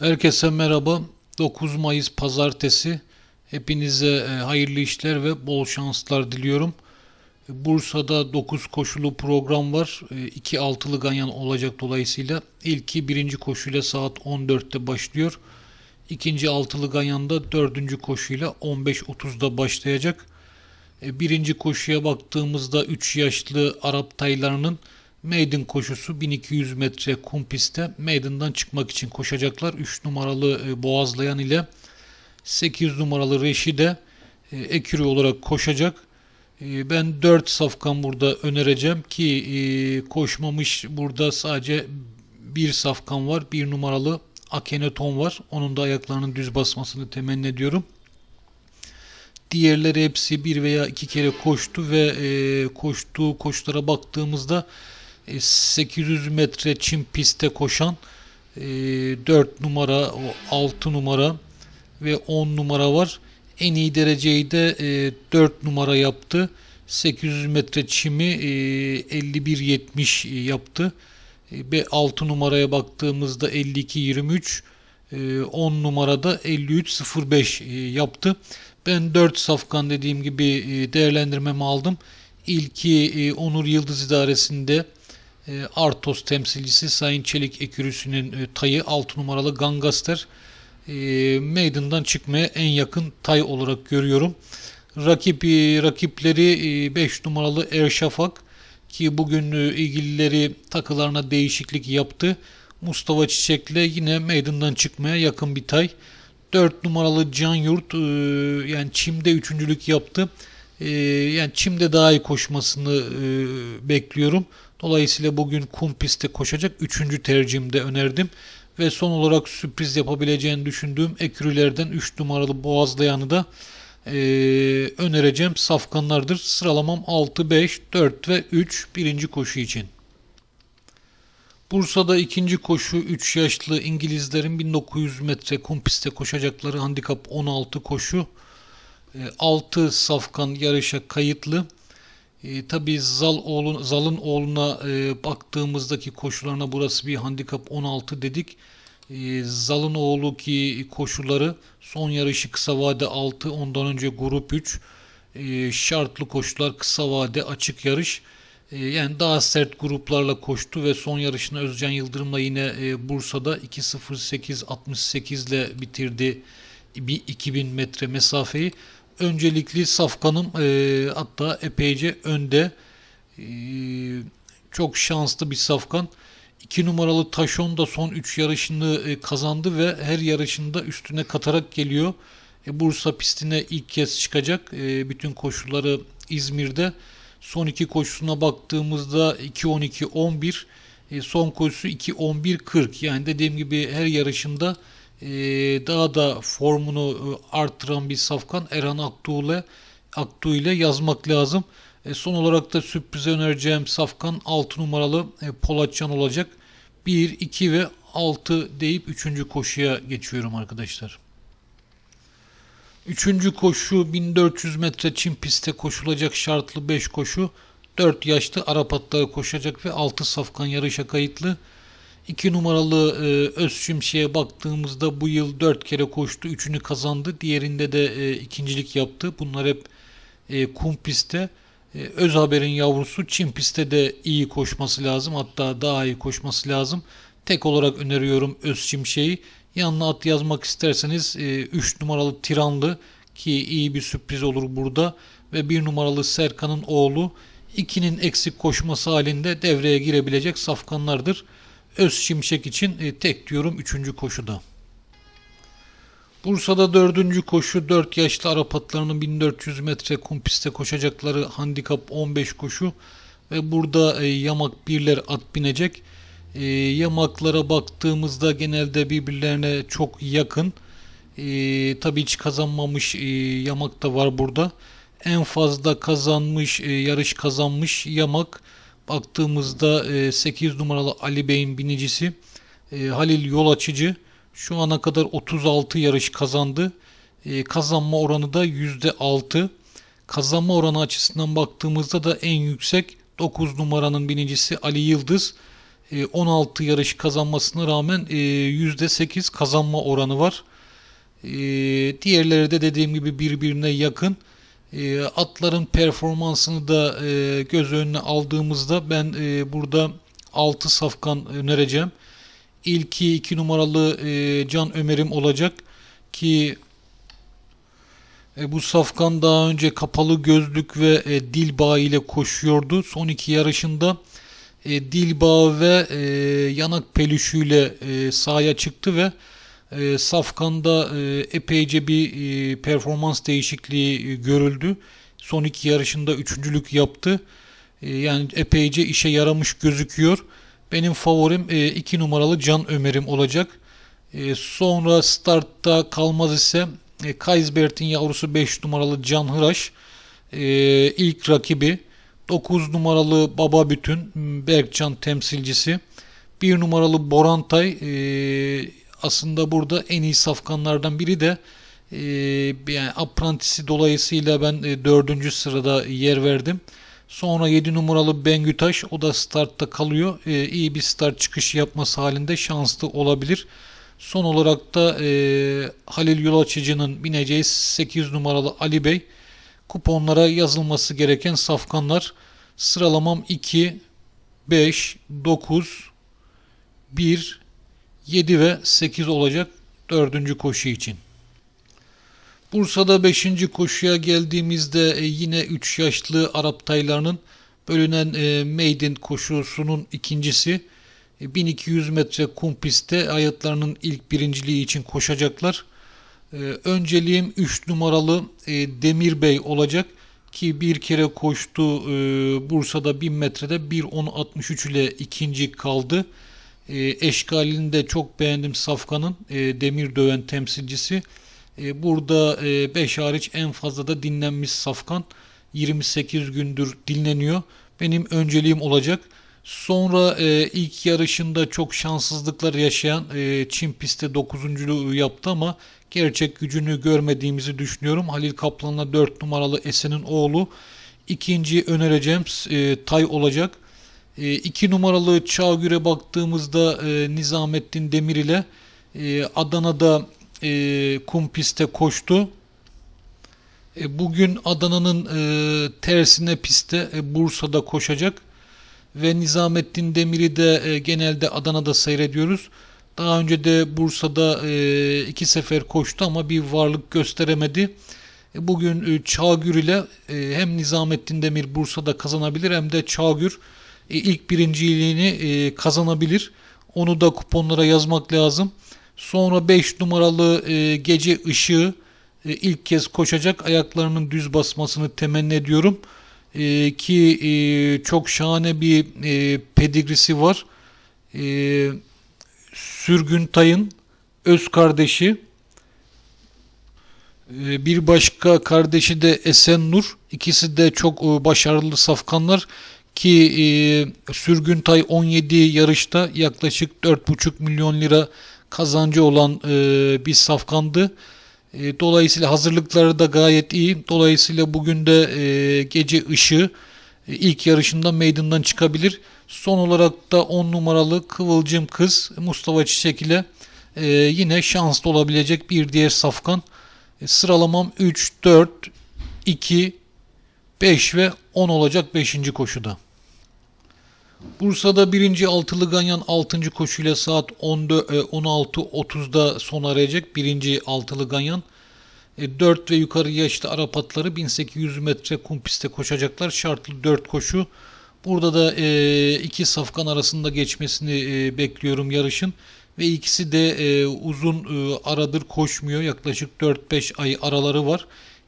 Herkese merhaba. 9 Mayıs Pazartesi. Hepinize e, hayırlı işler ve bol şanslar diliyorum. Bursa'da 9 koşulu program var. 2 altılı ganyan olacak dolayısıyla. İlki birinci koşuyla saat 14'te başlıyor. İkinci altılı ganyanda dördüncü koşuyla 15.30'da başlayacak. E, Birinci koşuya baktığımızda 3 yaşlı Arap taylarının maiden koşusu 1200 metre kum pistte maiden'dan çıkmak için koşacaklar. 3 numaralı e, Boğazlayan ile 8 numaralı Reşide e, ekürü olarak koşacak. E, Ben 4 safkan burada önereceğim ki e, koşmamış burada sadece bir safkan var. Bir numaralı Akeneton var. Onun da ayaklarının düz basmasını temenni ediyorum. Diğerleri hepsi bir veya iki kere koştu ve e, koştuğu koşulara baktığımızda 800 metre çim pistte koşan e, 4 numara, o 6 numara ve 10 numara var. En iyi dereceyi de e, 4 numara yaptı. 800 metre çimi e, 51.70 yaptı. E, Ve 6 numaraya baktığımızda 52.23 e, 10 numarada 53.05 e, yaptı. Ben 4 safkan dediğim gibi e, değerlendirmemi aldım. İlki e, Onur Yıldız İdaresi'nde e, Artos temsilcisi Sayın Çelik Ekürüsü'nün e, tayı 6 numaralı Gangaster e, Maiden'dan çıkmaya en yakın tay olarak görüyorum. Rakip e, rakipleri 5 numaralı Erşafak ki bugün e, ilgilileri takılarına değişiklik yaptı. Mustafa Çiçek'le yine Maiden'dan çıkmaya yakın bir tay. 4 numaralı Can Yurt e, yani çimde üçüncülük yaptı. E, yani çimde daha iyi koşmasını e, bekliyorum. Dolayısıyla bugün kum pistte koşacak. Üçüncü tercihimde önerdim. Ve son olarak sürpriz yapabileceğini düşündüğüm ekürülerden 3 numaralı Boğazlayan'ı da e, önereceğim. Safkanlardır. Sıralamam 6, 5, 4 ve 3 birinci koşu için. Bursa'da ikinci koşu 3 yaşlı İngilizlerin 1900 metre kum pistte koşacakları handikap 16 koşu. 6 safkan yarışa kayıtlı. E, tabii Zal oğlun, Zal'ın oğluna e, baktığımızdaki koşularına burası bir handikap 16 dedik. E, Zal'ın oğlu ki koşuları son yarışı kısa vade 6 ondan önce grup 3 e, şartlı koşular kısa vade açık yarış. E, yani daha sert gruplarla koştu ve son yarışını Özcan Yıldırım'la yine e, Bursa'da 2.08.68 ile bitirdi bir 2000 metre mesafeyi. Öncelikli Safkan'ım e, hatta epeyce önde. E, çok şanslı bir Safkan. 2 numaralı Taşon da son 3 yarışını e, kazandı ve her yarışında üstüne katarak geliyor. E, Bursa pistine ilk kez çıkacak. E, bütün koşulları İzmir'de. Son iki koşusuna baktığımızda 2-12-11 e, son koşusu 2-11-40 yani dediğim gibi her yarışında daha da formunu e, arttıran bir safkan Erhan Aktuğ ile Aktuğ ile yazmak lazım. E, son olarak da sürprize önereceğim safkan 6 numaralı e, Polatcan olacak. 1, 2 ve 6 deyip 3. koşuya geçiyorum arkadaşlar. Üçüncü koşu 1400 metre çim pistte koşulacak şartlı 5 koşu. 4 yaşlı Arap atları koşacak ve 6 safkan yarışa kayıtlı. 2 numaralı e, Öz Şimşek'e baktığımızda bu yıl 4 kere koştu. 3'ünü kazandı. Diğerinde de e, ikincilik yaptı. Bunlar hep e, kum pistte. E, Öz Haber'in yavrusu çim pistte de iyi koşması lazım. Hatta daha iyi koşması lazım. Tek olarak öneriyorum Öz Şimşek'i. Yanına at yazmak isterseniz 3 e, numaralı Tiranlı ki iyi bir sürpriz olur burada ve 1 numaralı Serkan'ın oğlu 2'nin eksik koşması halinde devreye girebilecek safkanlardır. Öz Şimşek için e, tek diyorum 3. koşuda. Bursa'da 4. koşu 4 yaşlı Arap atlarının 1400 metre kum pistte koşacakları handikap 15 koşu ve burada e, yamak birler at binecek. E, yamaklara baktığımızda genelde birbirlerine çok yakın. E, tabii hiç kazanmamış yamak da var burada. En fazla kazanmış, yarış kazanmış yamak baktığımızda e, 8 numaralı Ali Bey'in binicisi e, Halil Yol Açıcı şu ana kadar 36 yarış kazandı. E, kazanma oranı da %6. Kazanma oranı açısından baktığımızda da en yüksek 9 numaranın binicisi Ali Yıldız E, 16 yarış kazanmasına rağmen e, %8 kazanma oranı var. E, diğerleri de dediğim gibi birbirine yakın. E, atların performansını da e, göz önüne aldığımızda ben e, burada 6 safkan önereceğim. İlki 2 numaralı e, Can Ömer'im olacak ki bu safkan daha önce kapalı gözlük ve e, dil bağı ile koşuyordu. Son iki yarışında e, dil bağı ve yanak pelüşüyle e, sahaya çıktı ve e, safkanda e, epeyce bir e, performans değişikliği e, görüldü. Son iki yarışında üçüncülük yaptı. E, yani epeyce işe yaramış gözüküyor. Benim favorim 2 e, numaralı Can Ömer'im olacak. E, sonra startta kalmaz ise e, Kaysbert'in yavrusu 5 numaralı Can Hıraş e, ilk rakibi. 9 numaralı Baba Bütün Berkcan temsilcisi. 1 numaralı Borantay e, aslında burada en iyi safkanlardan biri de e, yani aprantisi dolayısıyla ben e, 4. sırada yer verdim. Sonra 7 numaralı Bengütaş o da startta kalıyor. E, iyi bir start çıkışı yapması halinde şanslı olabilir. Son olarak da e, Halil Yolaçıcı'nın bineceği 8 numaralı Ali Bey kuponlara yazılması gereken safkanlar. Sıralamam 2, 5, 9, 1, 7 ve 8 olacak 4. koşu için. Bursa'da 5. koşuya geldiğimizde e, yine 3 yaşlı Arap taylarının bölünen e, maiden koşusunun ikincisi 1200 e, metre kum pistte ayıtlarının ilk birinciliği için koşacaklar. Önceliğim 3 numaralı Demir Bey olacak ki bir kere koştu Bursa'da 1000 metrede 1.10.63 ile ikinci kaldı. Eşkalini de çok beğendim Safkan'ın demir döven temsilcisi. E, burada 5 e, hariç en fazla da dinlenmiş safkan 28 gündür dinleniyor. Benim önceliğim olacak. Sonra e, ilk yarışında çok şanssızlıklar yaşayan e, Çin pistte 9. yaptı ama gerçek gücünü görmediğimizi düşünüyorum. Halil Kaplan'la 4 numaralı Esen'in oğlu. İkinci önereceğim e, Tay olacak. 2 e, numaralı Çağgür'e baktığımızda e, Nizamettin Demir ile e, Adana'da e, kum piste koştu. E, bugün Adana'nın e, tersine piste e, Bursa'da koşacak ve Nizamettin Demir'i de e, genelde Adana'da seyrediyoruz. Daha önce de Bursa'da e, iki sefer koştu ama bir varlık gösteremedi. E, bugün e, Çağgür ile e, hem Nizamettin Demir Bursa'da kazanabilir hem de Çağgür ilk birinciliğini e, kazanabilir. Onu da kuponlara yazmak lazım. Sonra 5 numaralı e, gece ışığı e, ilk kez koşacak. Ayaklarının düz basmasını temenni ediyorum. E, ki e, çok şahane bir e, pedigrisi var. E, Sürgün Tay'ın öz kardeşi. E, bir başka kardeşi de Esen Nur. İkisi de çok e, başarılı safkanlar ki e, Sürgün Tay 17 yarışta yaklaşık 4,5 milyon lira kazancı olan e, bir safkandı. E, dolayısıyla hazırlıkları da gayet iyi. Dolayısıyla bugün de e, gece ışığı e, ilk yarışında meydandan çıkabilir. Son olarak da 10 numaralı Kıvılcım Kız Mustafa Çiçek ile e, yine şanslı olabilecek bir diğer safkan. E, sıralamam 3, 4, 2, 5 ve 10 olacak 5. koşuda. Bursa'da birinci altılı ganyan 6. koşuyla saat 16.30'da e, sona erecek. Birinci altılı ganyan. 4 e, ve yukarı yaşlı Arap atları 1800 metre kum pistte koşacaklar. Şartlı 4 koşu. Burada da e, iki safkan arasında geçmesini bekliyorum yarışın. Ve ikisi de uzun aradır koşmuyor. Yaklaşık 4-5 ay araları var.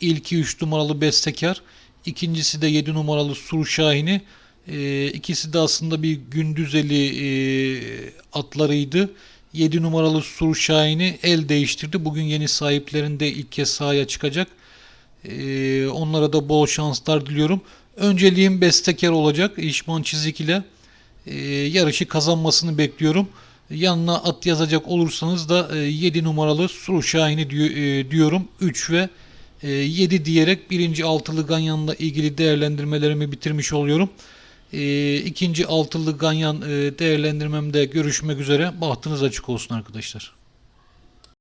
İlki 3 numaralı Bestekar. ikincisi de 7 numaralı Sur Şahin'i. E, ikisi de aslında bir gündüzeli e, atlarıydı. 7 numaralı Sur Şahin'i el değiştirdi. Bugün yeni sahiplerinde ilk kez sahaya çıkacak. E, onlara da bol şanslar diliyorum. Önceliğim bestekar olacak. İşman Çizik ile e, yarışı kazanmasını bekliyorum. Yanına at yazacak olursanız da e, 7 numaralı Sur Şahin'i diyor, e, diyorum. 3 ve e, 7 diyerek birinci altılı Ganyan'la ilgili değerlendirmelerimi bitirmiş oluyorum. E, ikinci altılı ganyan e, değerlendirmemde görüşmek üzere. Bahtınız açık olsun arkadaşlar.